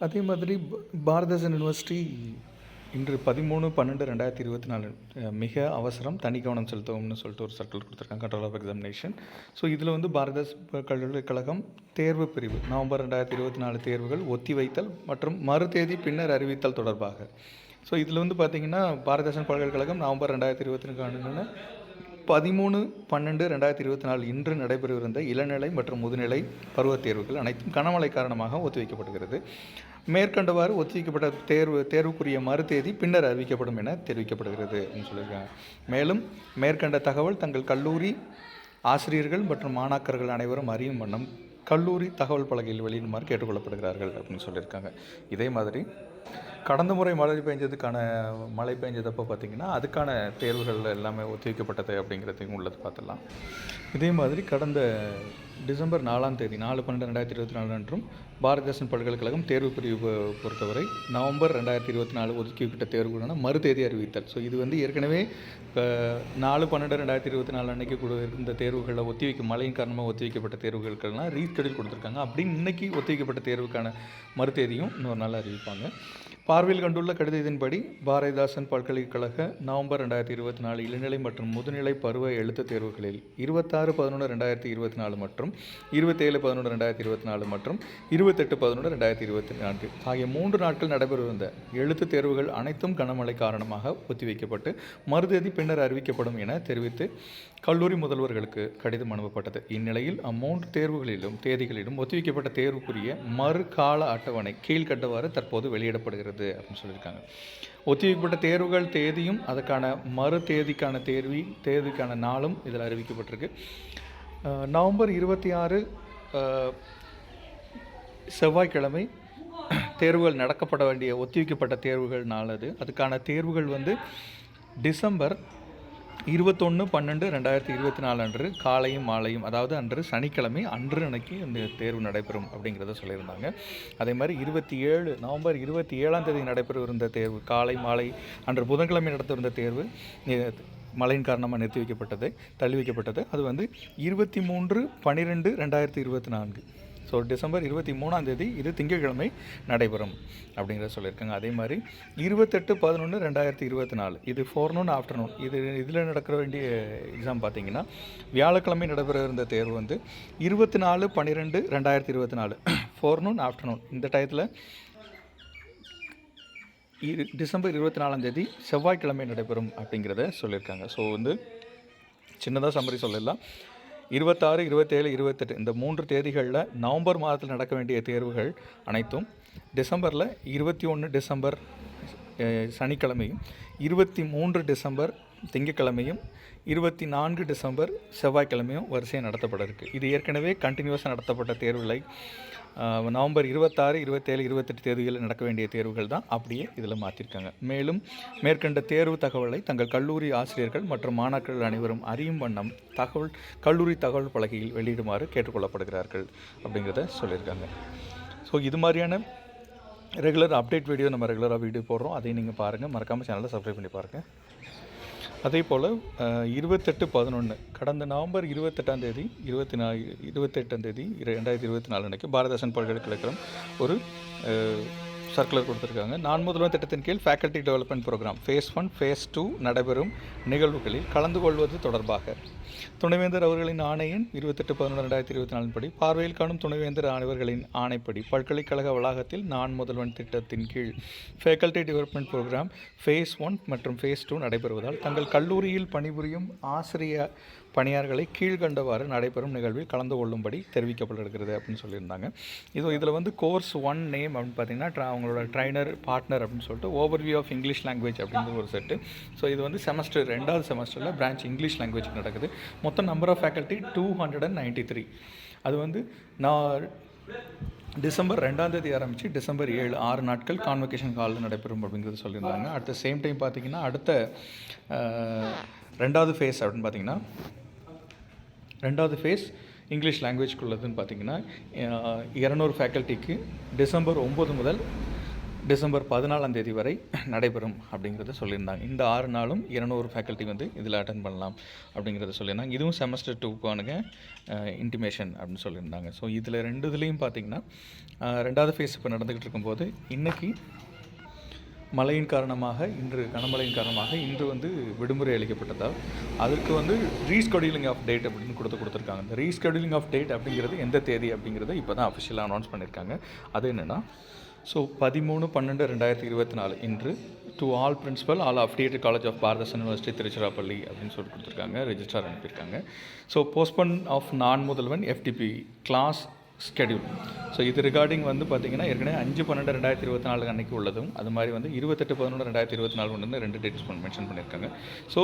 அதே மாதிரி ப- யூனிவர்சிட்டி இன்று பதிமூணு பன்னெண்டு ரெண்டாயிரத்தி இருபத்தி நாலு மிக அவசரம் தனி கவனம் செலுத்தவும்னு சொல்லிட்டு ஒரு சர்க்கிள் கொடுத்துருக்காங்க கண்ட்ரோல் ஆஃப் எக்ஸாமினேஷன் ஸோ இதில் வந்து பாரத பல்கலைக்கழகம் தேர்வு பிரிவு நவம்பர் ரெண்டாயிரத்தி இருபத்தி நாலு தேர்வுகள் ஒத்திவைத்தல் மற்றும் மறு தேதி பின்னர் அறிவித்தல் தொடர்பாக. ஸோ இதில் வந்து பார்த்தீங்கன்னா பாரதாசன் பல்கலைக்கழகம் நவம்பர் ரெண்டாயிரத்தி இருபத்தி நாலுன்னு பதிமூணு பன்னெண்டு ரெண்டாயிரத்தி இருபத்தி நாலு இன்று நடைபெறவிருந்த இளநிலை மற்றும் முதுநிலை பருவத் தேர்வுகள் அனைத்தும் கனமழை காரணமாக ஒத்திவைக்கப்படுகிறது மேற்கண்டவாறு ஒத்திவைக்கப்பட்ட தேர்வு தேர்வுக்குரிய மறு தேதி பின்னர் அறிவிக்கப்படும் என தெரிவிக்கப்படுகிறது அப்படின்னு சொல்லியிருக்காங்க. மேலும் மேற்கண்ட தகவல் தங்கள் கல்லூரி ஆசிரியர்கள் மற்றும் மாணாக்கர்கள் அனைவரும் அறியும் வண்ணம் கல்லூரி தகவல் பலகையில் வெளியிடுமாறு கேட்டுக்கொள்ளப்படுகிறார்கள் அப்படின்னு சொல்லியிருக்காங்க. இதே மாதிரி கடந்த முறை மழை பெஞ்சதுக்கான மழை பெஞ்சதப்போ பார்த்தீங்கன்னா அதுக்கான தேர்வுகள் எல்லாமே ஒத்திவைக்கப்பட்டது அப்படிங்கிறதையும் உள்ளது பார்த்துடலாம். இதே மாதிரி கடந்த டிசம்பர் நாலாம் தேதி நாலு பன்னெண்டு ரெண்டாயிரத்தி இருபத்தி நாலு அன்றும் பாரதிதாசன் பல்கலைக்கழகம் தேர்வு பிரிவு பொறுத்தவரை நவம்பர் ரெண்டாயிரத்தி இருபத்தி நாலு ஒதுக்கிவிட்ட தேர்வுகளான மறு தேதி அறிவித்தல். ஸோ இது வந்து ஏற்கனவே நாலு பன்னெண்டு ரெண்டாயிரத்தி இருபத்தி நாலு அன்னைக்கு கூட இருந்த தேர்வுகளில் ஒத்திவைக்கும் மழையின் காரணமாக ஒத்திவைக்கப்பட்ட தேர்வுகளுக்கெல்லாம் ரீஸ்கெடியூல் கொடுத்துருக்காங்க. அப்படின்னு இன்னைக்கு ஒத்திவைக்கப்பட்ட தேர்வுக்கான மறு தேதியும் இன்னொரு நாள் அறிவிப்பாங்க. பார்வையில் கண்டுள்ள கடிதத்தின்படி பாரதிதாசன் பல்கலைக்கழக நவம்பர் ரெண்டாயிரத்தி இருபத்தி நாலு இளநிலை மற்றும் முதுநிலை பருவ எழுத்து தேர்வுகளில் இருபத்தாறு பதினொன்று ரெண்டாயிரத்தி இருபத்தி நாலு மற்றும் இருபத்தேழு பதினொன்று ரெண்டாயிரத்தி இருபத்தி நாலு மற்றும் இருபத்தெட்டு பதினொன்று ரெண்டாயிரத்தி இருபத்தி நான்கு. ஆகிய மூன்று நாட்கள் நடைபெறவிருந்த எழுத்து தேர்வுகள் அனைத்தும் கனமழை காரணமாக ஒத்திவைக்கப்பட்டு மறுதேதி பின்னர் அறிவிக்கப்படும் என தெரிவித்து கல்லூரி முதல்வர்களுக்கு கடிதம் அனுப்பப்பட்டது. இந்நிலையில் அம்மூன்று தேர்வுகளிலும் தேதிகளிலும் ஒத்திவைக்கப்பட்ட தேர்வுக்குரிய மறுகால அட்டவணை கீழ்கண்டவாறு தற்போது வெளியிடப்படுகிறது அப்படின்னு சொல்லியிருக்காங்க. ஒத்திவைக்கப்பட்ட தேர்வுகள் தேதியும் அதற்கான மறு தேதிக்கான தேர்வி தேதிக்கான நாளும் இதில் அறிவிக்கப்பட்டிருக்கு. நவம்பர் இருபத்தி ஆறு செவ்வாய்க்கிழமை தேர்வுகள் நடக்கப்பட வேண்டிய ஒத்திவைக்கப்பட்ட தேர்வுகள் நாளது அதுக்கான தேர்வுகள் வந்து டிசம்பர் இருபத்தொன்று பன்னெண்டு ரெண்டாயிரத்தி இருபத்தி நாலு அன்று காலையும் மாலையும் அதாவது அன்று சனிக்கிழமை அன்று அன்னைக்கு இந்த தேர்வு நடைபெறும் அப்படிங்கிறத சொல்லியிருந்தாங்க. அதே மாதிரி இருபத்தி ஏழு நவம்பர் இருபத்தி ஏழாம் தேதி நடைபெறவிருந்த தேர்வு காலை மாலை அன்று புதன்கிழமை நடத்தவிருந்த தேர்வு மழையின் காரணமாக நிறுத்தி வைக்கப்பட்டது தள்ளி வைக்கப்பட்டது. அது வந்து இருபத்தி மூன்று பன்னிரெண்டு ரெண்டாயிரத்தி இருபத்தி நான்கு. ஸோ டிசம்பர் இருபத்தி மூணாம் தேதி இது திங்கட்கிழமை நடைபெறும் அப்படிங்கிறத சொல்லியிருக்காங்க. அதே மாதிரி இருபத்தெட்டு பதினொன்று ரெண்டாயிரத்தி இருபத்தி நாலு இது ஃபோர்னூன் ஆஃப்டர்நூன் இது இதில் நடக்கிற வேண்டிய எக்ஸாம் பார்த்தீங்கன்னா வியாழக்கிழமை நடைபெற இருந்த தேர்வு வந்து இருபத்தி நாலு பன்னிரெண்டு ரெண்டாயிரத்தி இருபத்தி நாலு ஃபோர்னூன் ஆஃப்டர்நூன் இந்த டயத்தில் இரு டிசம்பர் இருபத்தி நாலாம் தேதி செவ்வாய்க்கிழமை நடைபெறும் அப்படிங்கிறத சொல்லியிருக்காங்க. ஸோ வந்து சின்னதாக சம்மரி சொல்லலாம். இருபத்தாறு இருபத்தேழு இருபத்தெட்டு இந்த மூன்று தேதிகளில் நவம்பர் மாதத்தில் நடக்க வேண்டிய தேர்வுகள் அனைத்தும் டிசம்பரில் இருபத்தி ஒன்று டிசம்பர் சனிக்கிழமையும் இருபத்தி மூன்று டிசம்பர் திங்கட்கிழமையும் இருபத்தி நான்கு டிசம்பர் செவ்வாய்க்கிழமையும் வரிசையாக நடத்தப்பட இருக்குது இது ஏற்கனவே கண்டினியூஸாக நடத்தப்பட்ட தேர்வுகளை நவம்பர் இருபத்தாறு இருபத்தேழு இருபத்தெட்டு தேதிகளில் நடக்க வேண்டிய தேர்வுகள் தான் அப்படியே இதில் மாற்றிருக்காங்க மேலும் மேற்கண்ட தேர்வு தகவலை தங்கள் கல்லூரி ஆசிரியர்கள் மற்றும் மாணாக்கர்கள் அனைவரும் அறியும் வண்ணம் தகவல் கல்லூரி தகவல் பலகையில் வெளியிடுமாறு கேட்டுக்கொள்ளப்படுகிறார்கள் அப்படிங்கிறத சொல்லியிருக்காங்க. ஸோ இது மாதிரியான ரெகுலர் அப்டேட் வீடியோ நம்ம ரெகுலராக வீடியோ போடுறோம். அதையும் நீங்கள் பாருங்கள் மறக்காமல் சேனலை சப்ஸ்கிரைப் பண்ணி பாருங்கள் அதே போல் இருபத்தெட்டு பதினொன்று கடந்த நவம்பர் இருபத்தெட்டாம் தேதி இருபத்தி நா இருபத்தெட்டாம் தேதி ரெண்டாயிரத்தி இருபத்தி நாலு அன்னைக்கு பாரதாசன் பல்கலைக்கழகம் ஒரு சர்க்குலர் கொடுத்துருக்காங்க. நான் முதல்வர் திட்டத்தின் கீழ் faculty development program phase one phase two நடைபெறும் நிகழ்வுகளில் கலந்து கொள்வது தொடர்பாக. துணைவேந்தர் அவர்களின் ஆணையின் இருபத்தெட்டு பதினொன்று ரெண்டாயிரத்தி இருபத்தி நாலின் படி பார்வையில் காணும் துணைவேந்தர் அவர்களின் ஆணைப்படி பல்கலைக்கழக வளாகத்தில் நான் முதல்வன் திட்டத்தின் கீழ் faculty development program phase one மற்றும் ஃபேஸ் டூ நடைபெறுவதால் தங்கள் கல்லூரியில் பணிபுரியும் ஆசிரிய பணியாளர்களை கீழ்கண்டவாறு நடைபெறும் நிகழ்வில் கலந்து கொள்ளும்படி தெரிவிக்கப்பட்டிருக்கிறது அப்படின்னு சொல்லியிருந்தாங்க. இது இதில் வந்து கோர்ஸ் ஒன் நேம் அப்படின்னு பார்த்தீங்கன்னா அவங்களோட ட்ரைனர் பார்ட்னர் அப்படின்னு சொல்லிட்டு ஓவர்வியூ ஆஃப் இங்கிலீஷ் லாங்குவேஜ் அப்படிங்கிற ஒரு செட்டு ஸோ இது வந்து செமஸ்டர் ரெண்டாவது செமஸ்டரில் பிரான்ச் இங்கிலீஷ் லாங்குவேஜ் நடக்குது. மொத்தம் number of faculty two hundred and ninety three அது வந்து நான் டிசம்பர் ரெண்டாம் தேதி ஆரம்பித்து டிசம்பர் ஏழு ஆறு நாட்கள் கான்வெகேஷன் காலில் நடைபெறும் அப்படிங்கிறது சொல்லியிருந்தாங்க. அட் த சேம் டைம் பார்த்தீங்கன்னா அடுத்த ரெண்டாவது ஃபேஸ் அப்படின்னு பார்த்தீங்கன்னா ரெண்டாவது ஃபேஸ் இங்கிலீஷ் லாங்குவேஜ்க்குள்ளதுன்னு பார்த்தீங்கன்னா இரநூறு ஃபேக்கல்ட்டிக்கு டிசம்பர் ஒம்பது முதல் டிசம்பர் பதினாலாம் தேதி வரை நடைபெறும் அப்படிங்கிறத சொல்லியிருந்தாங்க. இந்த ஆறு நாளும் இருநூறு ஃபேக்கல்ட்டி வந்து இதில் அட்டன் பண்ணலாம் அப்படிங்கிறத சொல்லியிருந்தாங்க. இதுவும் செமஸ்டர் டூக்கானுங்க இன்டிமேஷன் அப்படின்னு சொல்லியிருந்தாங்க. ஸோ இதில் ரெண்டு இதுலேயும் பார்த்தீங்கன்னா ரெண்டாவது ஃபேஸ் இப்போ நடந்துக்கிட்டு இருக்கும்போது இன்றைக்கி மழையின் காரணமாக இன்று கனமழையின் காரணமாக இன்று வந்து விடுமுறை அளிக்கப்பட்டதால் அதற்கு வந்து ரீஸ்கெடியூலிங் ஆஃப் டேட் அப்படின்னு கொடுத்து கொடுத்துருக்காங்க. இந்த ரீஸ்கெடியூலிங் ஆஃப் டேட் அப்படிங்கிறது எந்த தேதி அப்படிங்கிறத இப்போ தான் அஃபிஷியலாக அனௌன்ஸ் பண்ணியிருக்காங்க. அது என்னென்னா ஸோ பதிமூணு பன்னெண்டு ரெண்டாயிரத்தி இருபத்தி நாலு இன்று to all principal all affiliated college of Bharathidasan university Tiruchirappalli அப்படின்னு சொல்லி கொடுத்துருக்காங்க ரிஜிஸ்டர் அனுப்பியிருக்காங்க. So postpone of Naan Mudhalvan FDP class schedule so இது ரிகார்டிங் வந்து பார்த்தீங்கன்னா ஏற்கனவே அஞ்சு பன்னெண்டு ரெண்டாயிரத்தி இருபத்தி நாலு அன்றைக்கி உள்ளதும் அது மாதிரி வந்து இருபத்தெட்டு பதினொன்று ரெண்டாயிரத்தி இருபத்தி நாலு ஒன்று ரெண்டு டேட்ஸ் மென்ஷன் பண்ணியிருக்காங்க so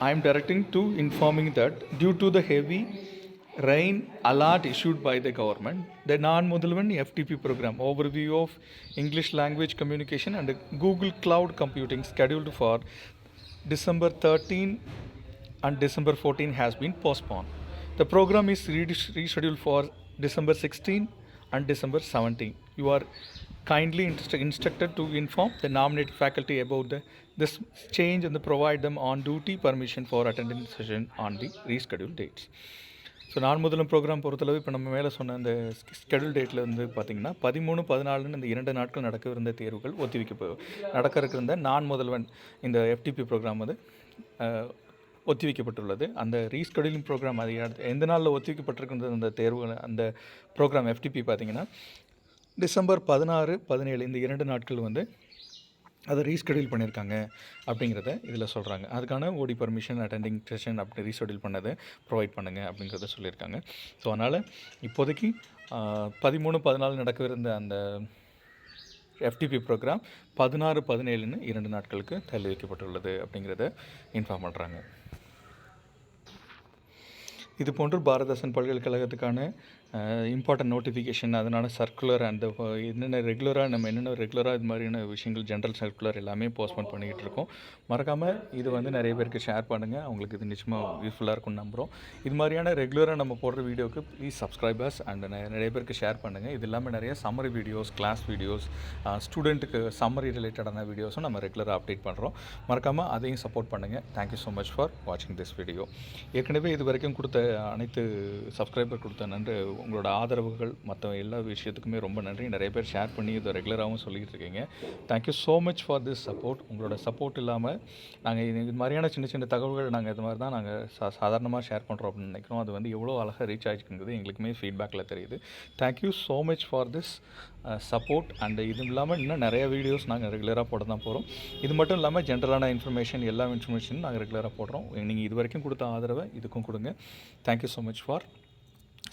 I am directing to informing that due to the heavy rain alert issued by the government the Naan Mudhalvan FDP program overview of English language communication and Google cloud computing scheduled for December thirteen and December fourteen has been the program is is rescheduled for December 16 and December 17. You are kindly inst- instructed to inform the nominated faculty about the, this change and provide them on duty permission for attending session on the rescheduled dates. So நான் முதலும் program பொறுத்தளவு இப்போ நம்ம மேலே சொன்ன அந்த schedule டேட்டில் வந்து பார்த்திங்கன்னா பதிமூணு பதினாலுன்னு இந்த இரண்டு நாட்கள் நடக்கவிருந்த தேர்வுகள் ஒத்திவைக்க நடக்க இருந்த நான் முதல்வன் இந்த எஃப்டிபி ப்ரோக்ராம் வந்து அஹ், ஒத்திவைக்கப்பட்டுள்ளது. அந்த ரீஸ்கெடியூலிங் ப்ரோக்ராம் அது எந்த நாளில் ஒத்திவைக்கப்பட்டிருக்கின்ற அந்த தேர்வு அந்த ப்ரோக்ராம் எஃப்டிபி பார்த்தீங்கன்னா டிசம்பர் பதினாறு பதினேழு இந்த இரண்டு நாட்கள் வந்து அதை ரீஸ்கெடியூல் பண்ணியிருக்காங்க அப்படிங்கிறத இதில் சொல்கிறாங்க அதுக்கான ஓடி பர்மிஷன் அட்டெண்டிங் செஷன் அப்படி ரீஷெடியூல் பண்ணதை ப்ரொவைட் பண்ணுங்கள் அப்படிங்கிறத சொல்லியிருக்காங்க. ஸோ அதனால் இப்போதைக்கு பதிமூணு பதினாலு நடக்கவிருந்த அந்த எஃப்டிபி ப்ரோக்ராம் பதினாறு பதினேழுன்னு இரண்டு நாட்களுக்கு தள்ளி வைக்கப்பட்டுள்ளது அப்படிங்கிறத இன்ஃபார்ம் பண்ணுறாங்க இதுபோன்று பாரதாசன் பல்கலைக்கழகத்துக்கான இம்பார்ட்டன்ட் நோட்டிஃபிகேஷன் அதனால சர்க்குலர் அந்த என்னென்ன ரெகுலராக நம்ம என்னென்ன ரெகுலராக இது மாதிரியான விஷயங்கள் ஜென்ரல் சர்க்குலர் எல்லாமே போஸ்ட்போன் பண்ணிகிட்டு இருக்கோம். மறக்காமல் இது வந்து நிறைய பேருக்கு ஷேர் பண்ணுங்கள் அவங்களுக்கு இது நிச்சயமாக யூஸ்ஃபுல்லாக இருக்கும்னு நம்புகிறோம் இது மாதிரியான ரெகுலராக நம்ம போடுற வீடியோக்கு ப்ளீஸ் சப்ஸ்கிரைபர்ஸ் அண்ட் நிறைய பேருக்கு ஷேர் பண்ணுங்கள் இது இல்லாமல் நிறைய சம்மரி வீடியோஸ் கிளாஸ் வீடியோஸ் ஸ்டூடெண்ட்டுக்கு சம்மரி ரிலேட்டடான வீடியோஸும் நம்ம ரெகுலராக அப்டேட் பண்ணுறோம் மறக்காமல் அதையும் சப்போர்ட் பண்ணுங்கள் thank you so much for வாட்சிங் திஸ் வீடியோ ஏற்கனவே இது வரைக்கும் கொடுத்த அனைத்து சப்ஸ்கிரைபர் கொடுத்த நன்றி. உங்களோட ஆதரவுகள் மற்ற எல்லா விஷயத்துக்குமே ரொம்ப நன்றி. நிறைய பேர் ஷேர் பண்ணி இதை ரெகுலராகவும் சொல்லிகிட்டு இருக்கீங்க. Thank you so much for this support உங்களோட சப்போர்ட் இல்லாமல் நாங்கள் இது இது மாதிரியான சின்ன சின்ன தகவல்கள் நாங்கள் இது மாதிரி தான் நாங்கள் சா சாதாரணமாக ஷேர் பண்ணுறோம் அப்படின்னு நினைக்கிறோம். அது வந்து எவ்வளோ அழகாக ரீச் ஆகிருக்குங்கிறது எங்களுக்குமே ஃபீட்பேக்கில் தெரியுது. Thank you so much for this support and இது இல்லாமல் இன்னும் நிறைய வீடியோஸ் நாங்கள் ரெகுலராக போட தான் போகிறோம் இது மட்டும் இல்லாமல் ஜென்ரலான இன்ஃபர்மேஷன் எல்லா இன்ஃபர்மேஷனும் நாங்கள் ரெகுலராக போடுறோம். நீங்கள் இது வரைக்கும் கொடுத்த ஆதரவை இதுக்கும் கொடுங்க. Thank you so much for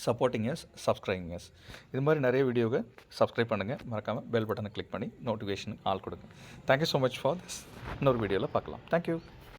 supporting us subscribing us இது மாதிரி நிறைய வீடியோவை சப்ஸ்கிரைப் பண்ணுங்கள் மறக்காமல் பெல் பட்டனை கிளிக் பண்ணி நோட்டிஃபிகேஷன் ஆல் கொடுங்க. Thank you so much for this இன்னொரு வீடியோவில் பார்க்கலாம். தேங்க்யூ